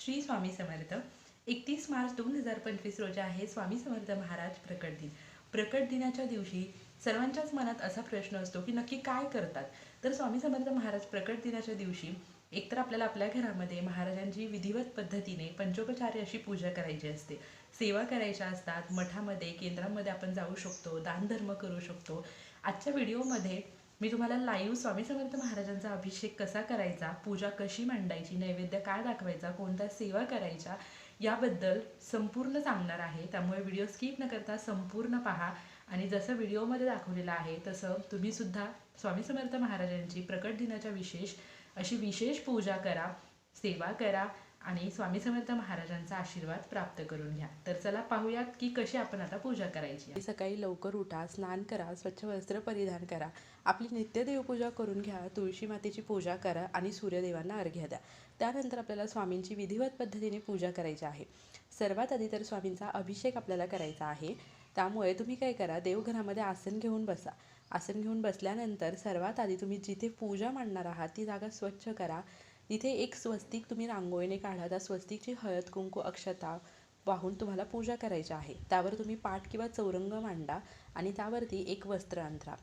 श्री स्वामी समर्थ. एकतीस मार्च दोन हजार पंचवीस रोजी आहे स्वामी समर्थ महाराज प्रकट दिन. प्रकट दिनाच्या दिवशी सर्वांच्याच मनात असा प्रश्न असतो की नक्की काय करतात? तर स्वामी समर्थ महाराज प्रकट दिनाच्या दिवशी एकतर आपल्याला आपल्या घरामध्ये महाराजांची विधिवत पद्धतीने पंचोपचारी अशी पूजा करायची असते. सेवा करायच्या असतात मठामध्ये केंद्रामध्ये आपण जाऊ शकतो दानधर्म करू शकतो. आजच्या व्हिडिओमध्ये मी तुम्हाला लाईव्ह स्वामी समर्थ महाराजांचा अभिषेक कसा करायचा पूजा कशी मांडायची नैवेद्य काय दाखवायचा कोणत्या सेवा करायच्या याबद्दल संपूर्ण सांगणार आहे. त्यामुळे व्हिडिओ स्किप न करता संपूर्ण पहा. आणि जसं व्हिडिओमध्ये दाखवलेलं आहे तसं तुम्हीसुद्धा स्वामी समर्थ महाराजांची प्रकट दिनाच्या विशेष अशी विशेष पूजा करा सेवा करा. आणि स्वामी समर्थ महाराजांचा आशीर्वाद प्राप्त करून घ्या. तर चला पाहूयात की कशी आपण आता पूजा करायची सकाळी लवकर उठा स्नान करा स्वच्छ वस्त्र परिधान करा. आपली नित्य देवपूजा करून घ्या तुळशी मातेची पूजा करा आणि सूर्यदेवांना अर्घ्य द्या. त्यानंतर आपल्याला स्वामींची विधिवत पद्धतीने पूजा करायची आहे. सर्वात आधी तर स्वामींचा अभिषेक आपल्याला करायचा आहे. त्यामुळे तुम्ही काय करा देवघरामध्ये आसन घेऊन बसा. आसन घेऊन बसल्यानंतर सर्वात आधी तुम्ही जिथे पूजा मांडणार आहात ती जागा स्वच्छ करा. तिथे एक स्वस्तिक तुम्ही रांगोळीने काढा त्या स्वस्तिकची हळद कुंकू अक्षता वाहून तुम्हाला पूजा करायची आहे. त्यावर तुम्ही पाठ किंवा चौरंग मांडा आणि त्यावरती एक वस्त्र अंतरा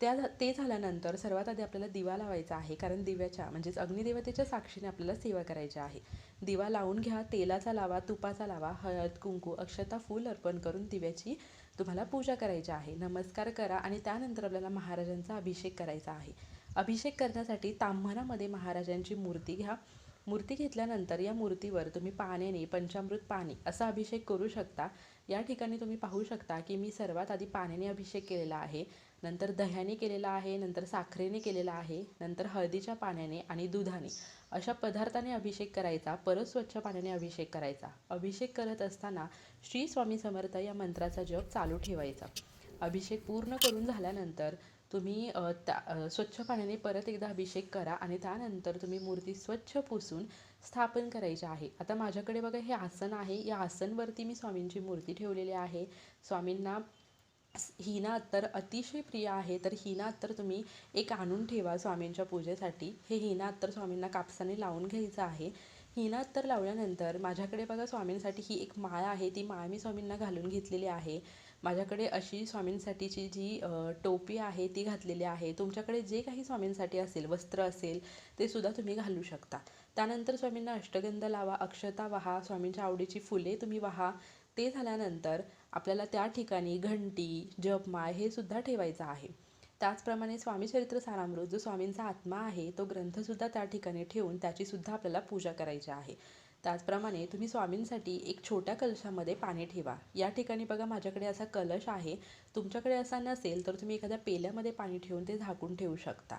त्या ते झाल्यानंतर सर्वात आधी आपल्याला दिवा लावायचा आहे कारण दिव्याच्या म्हणजेच अग्निदेवतेच्या साक्षीने आपल्याला सेवा करायची आहे. दिवा लावून घ्या तेलाचा लावा तुपाचा लावा हळद कुंकू अक्षता फूल अर्पण करून दिव्याची तुम्हाला पूजा करायची आहे. नमस्कार करा आणि त्यानंतर आपल्याला महाराजांचा अभिषेक करायचा आहे. अभिषेक करण्यासाठी ताम्हाणामध्ये महाराजांची मूर्ती घ्या. मूर्ती घेतल्यानंतर या मूर्तीवर तुम्ही पाण्याने पंचामृत पाणी असा अभिषेक करू शकता. या ठिकाणी तुम्ही पाहू शकता की मी सर्वात आधी पाण्याने अभिषेक केलेला आहे नंतर दह्याने केलेला आहे नंतर साखरेने केलेला आहे नंतर हळदीच्या पाण्याने आणि दुधाने. अशा पदार्थाने अभिषेक करायचा परत स्वच्छ पाण्याने अभिषेक करायचा. अभिषेक करत असताना श्री स्वामी समर्थ या मंत्राचा जप चालू ठेवायचा. अभिषेक पूर्ण करून झाल्यानंतर तुम्ही त्या स्वच्छ पाण्याने परत एकदा अभिषेक करा आणि त्यानंतर तुम्ही मूर्ती स्वच्छ पुसून स्थापन करायची आहे. आता माझ्याकडे बघा हे आसन आहे. या आसनवरती मी स्वामींची मूर्ती ठेवलेली आहे. स्वामींना हिना अत्तर अतिशय प्रिय आहे. तर हिना अत्तर तुम्ही एक आणून ठेवा स्वामींच्या पूजेसाठी. हे हिना अत्तर स्वामींना कापसाने लावून घ्यायचं आहे. हिना अत्तर लावल्यानंतर माझ्याकडे बघा स्वामींसाठी ही एक माळ आहे. ती माळ मी स्वामींना घालून घेतलेली आहे. माझ्याकडे अशी स्वामींसाठीची जी टोपी आहे ती घातलेली आहे. तुमच्याकडे जे काही स्वामींसाठी असेल वस्त्र असेल ते सुद्धा तुम्ही घालू शकता. त्यानंतर स्वामींना अष्टगंध लावा अक्षता वहा स्वामींच्या आवडीची फुले तुम्ही वहा. ते झाल्यानंतर आपल्याला त्या ठिकाणी घंटी जपमाळ हे सुद्धा ठेवायचं आहे. त्याचप्रमाणे स्वामी चरित्र सारामृत जो स्वामींचा आत्मा आहे तो ग्रंथसुद्धा त्या ठिकाणी ठेवून त्याचीसुद्धा आपल्याला पूजा करायची आहे. त्याचप्रमाणे तुम्ही स्वामींसाठी एक छोट्या कलशामध्ये पाणी ठेवा. या ठिकाणी बघा माझ्याकडे असा कलश आहे. तुमच्याकडे असा नसेल तर तुम्ही एखाद्या पेल्यामध्ये पाणी ठेवून ते झाकून ठेवू शकता.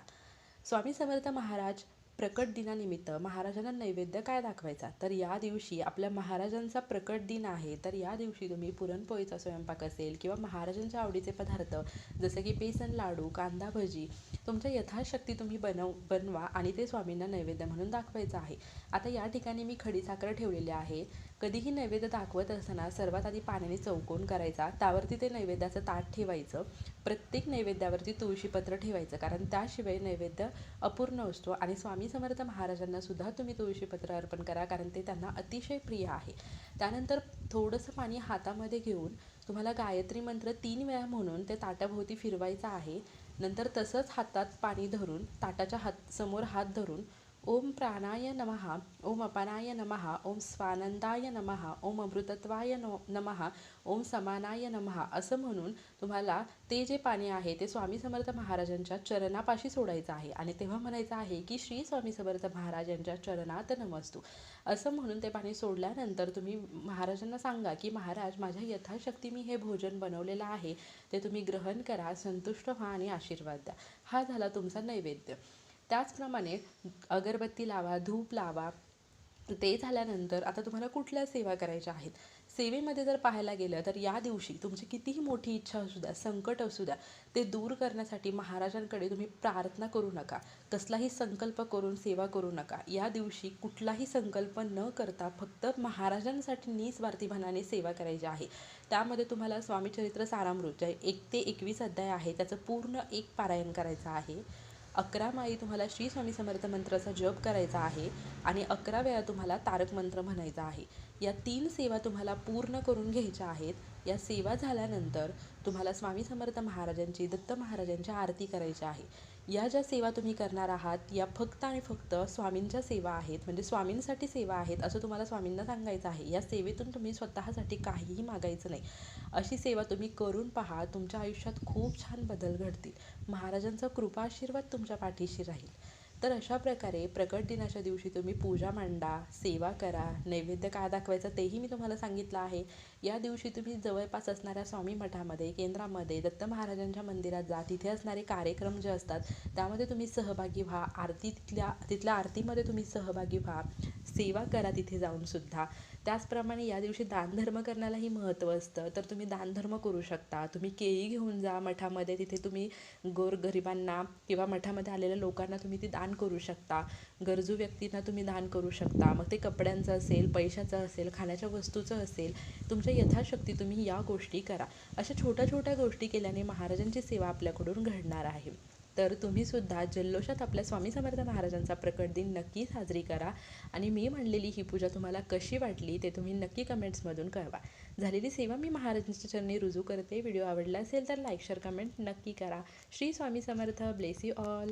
स्वामी समर्थ महाराज प्रकट दिनानिमित्त महाराजांना नैवेद्य काय दाखवायचा? तर या दिवशी आपल्या महाराजांचा प्रकट दिन आहे. तर या दिवशी तुम्ही पुरणपोळीचा स्वयंपाक असेल किंवा महाराजांच्या आवडीचे पदार्थ जसे की बेसन लाडू कांदा भजी तुमच्या यथाशक्ती तुम्ही बनव बनवा आणि ते स्वामींना नैवेद्य म्हणून दाखवायचं आहे. आता या ठिकाणी मी खडीसाखर ठेवलेली आहे. कधीही नैवेद्य दाखवत असताना सर्वात आधी पाण्याने चौकोन करायचा. त्यावरती ते नैवेद्याचं ताट ठेवायचं. प्रत्येक नैवेद्यावरती तुळशीपत्र ठेवायचं. कारण त्याशिवाय नैवेद्य अपूर्ण असतो. आणि स्वामी समर्थ महाराजांना सुद्धा तुम्ही तुळशीपत्र अर्पण करा. कारण ते त्यांना अतिशय प्रिय आहे. त्यानंतर थोडंसं पाणी हातामध्ये घेऊन तुम्हाला गायत्री मंत्र तीन वेळा म्हणून ते ताटाभोवती फिरवायचं आहे. नंतर तसंच हातात पाणी धरून ताटाच्या हात समोर हात धरून ओम प्राणाय नमः ओम अपनाय नमः ओम स्वानंदाय नमः ओम अमृतत्वाय नो नमः ओम समानाय नमः असं म्हणून तुम्हाला ते जे पाणी आहे ते स्वामी समर्थ महाराजांच्या चरणापाशी सोडायचं आहे. आणि तेव्हा म्हणायचं आहे की श्री स्वामी समर्थ महाराजांच्या चरणात नमस्तू. असं म्हणून ते पाणी सोडल्यानंतर तुम्ही महाराजांना सांगा की महाराज माझ्या यथाशक्ती मी हे भोजन बनवलेलं आहे. ते तुम्ही ग्रहण करा संतुष्ट व्हा आणि आशीर्वाद द्या. हा झाला तुमचा नैवेद्य. त्याचप्रमाणे अगरबत्ती लावा धूप लावा ते झाल्यानंतर आता तुम्हाला कुठल्या सेवा करायच्या आहेत? सेवेमध्ये जर पाहायला गेलं तर या दिवशी तुमची कितीही मोठी इच्छा असू द्या संकट असू द्या ते दूर करण्यासाठी महाराजांकडे तुम्ही प्रार्थना करू नका. कसलाही संकल्प करून सेवा करू नका. या दिवशी कुठलाही संकल्प न करता फक्त महाराजांसाठी निस्वार्थी मनाने सेवा करायची आहे. त्यामध्ये तुम्हाला स्वामीचरित्र सारामृत एक ते एकवीस अध्याय आहे त्याचं पूर्ण एक पारायण करायचं आहे. अकरा माळी तुम्हाला श्री स्वामी समर्थ मंत्राचा जप करायचा आहे आणि अकरा वेळा तुम्हाला तारक मंत्र म्हणायचा आहे. या तीन सेवा तुम्हाला पूर्ण करून घ्यायच्या आहेत. या सेवा झाल्यानंतर तुम्हाला स्वामी समर्थ महाराजांची दत्त महाराजांची आरती करायची आहे. या ज्या सेवा तुम्ही करणार आहात या फक्त आणि फक्त स्वामींच्या सेवा आहेत. म्हणजे स्वामींसाठी सेवा आहेत असं तुम्हाला स्वामींना सांगायचं आहे. या सेवेतून तुम्ही स्वतःसाठी काहीही मागायचं नाही. अशी सेवा तुम्ही करून पहा तुमच्या आयुष्यात खूप छान बदल घडतील. महाराजांचा कृपा आशीर्वाद तुमच्या पाठीशी राहील. तर अशा प्रकारे प्रकट दिनाच्या दिवशी तुम्ही पूजा मांडा सेवा करा नैवेद्य काय दाखवायचं तेही मी तुम्हाला सांगितलं आहे. या दिवशी तुम्ही जवळपास असणाऱ्या स्वामी मठामध्ये केंद्रामध्ये दत्त महाराजांच्या मंदिरात जा. तिथे असणारे कार्यक्रम जे असतात त्यामध्ये तुम्ही सहभागी व्हा. आरती तिथल्या तिथल्या आरतीमध्ये तुम्ही सहभागी व्हा. सेवा करा तिथे जाऊन सुद्धा. त्याचप्रमाणे या दिवशी दानधर्म करण्यालाही महत्त्व असतं. तर तुम्ही दानधर्म करू शकता. तुम्ही केळी घेऊन जा मठामध्ये. तिथे तुम्ही गोरगरिबांना किंवा मठामध्ये आलेल्या लोकांना तुम्ही ती दान करू शकता. गरजू व्यक्तींना तुम्ही दान करू शकता. मग ते कपड्यांचं असेल पैशाचं असेल खाण्याच्या वस्तूचं असेल तुमच्या यथाशक्ती तुम्ही या गोष्टी करा. अशा छोट्या छोट्या गोष्टी केल्याने महाराजांची सेवा आपल्याकडून घडणार आहे. तर तुम्ही सुद्धा जल्लोषात आपल्या स्वामी समर्थ महाराजांचा प्रकट दिन नक्की साजरी करा. आणि मी म्हणलेली ही पूजा तुम्हाला कशी वाटली ते तुम्ही नक्की कमेंट्समधून कळवा. झालेली सेवा मी महाराजांच्या चरणी रुजू करते. व्हिडिओ आवडला असेल तर लाईक शेअर कमेंट नक्की करा. Shri Swami Samarth. Bless you all